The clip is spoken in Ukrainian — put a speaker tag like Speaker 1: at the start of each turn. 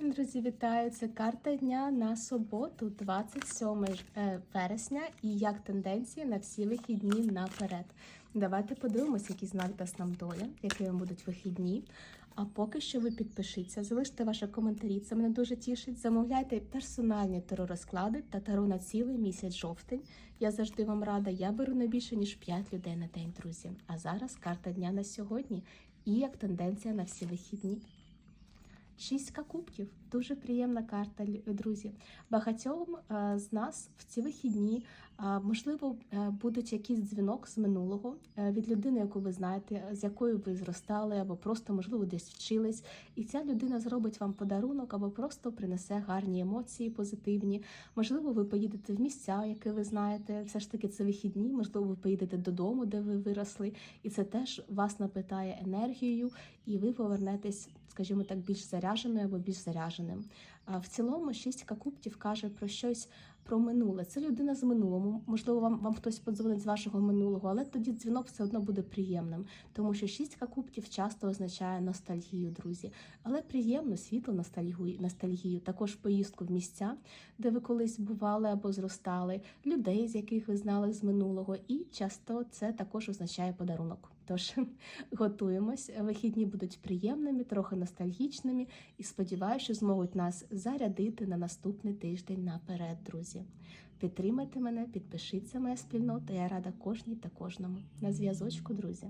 Speaker 1: Друзі, вітаю! Це карта дня на суботу, 27 е, вересня, і як тенденції на всі вихідні наперед. Давайте подивимося, який знак дасть нам доля, якими будуть вихідні. А поки що ви підпишіться, залиште ваші коментарі, це мене дуже тішить. Замовляйте персональні таро-розклади та таро на цілий місяць жовтень. Я завжди вам рада. Я беру не більше ніж 5 людей на день, друзі. А зараз карта дня на сьогодні і як тенденція на всі вихідні. Шістка кубків дуже приємна карта, друзі. Багатьом е, з нас в ці вихідні е, можливо е, будуть якийсь дзвінок з минулого від людини, яку ви знаєте, з якою ви зростали, або просто можливо десь вчились. І ця людина зробить вам подарунок, або просто принесе гарні емоції, позитивні. Можливо, ви поїдете в місця, які ви знаєте. Все ж таки, це вихідні. Можливо, ви поїдете додому, де ви виросли, і це теж вас напитає енергією, і ви повернетесь, скажімо так, більш заряженою або більш заряженим. В цілому шістка кубків каже про щось про минуле. Це людина з минулого. Можливо, вам, вам хтось подзвонить з вашого минулого, але тоді дзвінок все одно буде приємним, тому що шістка кубків часто означає ностальгію, друзі. Але приємно, світло ностальгію, ностальгію, також поїздку в місця, де ви колись бували або зростали, людей, з яких ви знали з минулого, і часто це також означає подарунок. Тож готуємось. Вихідні будуть приємними, трохи ностальгічними, і сподіваюся, що зможуть нас зарядити на наступний тиждень наперед, друзі. Підтримайте мене, підпишіться моя спільнота. Я рада кожній та кожному. На зв'язочку, друзі.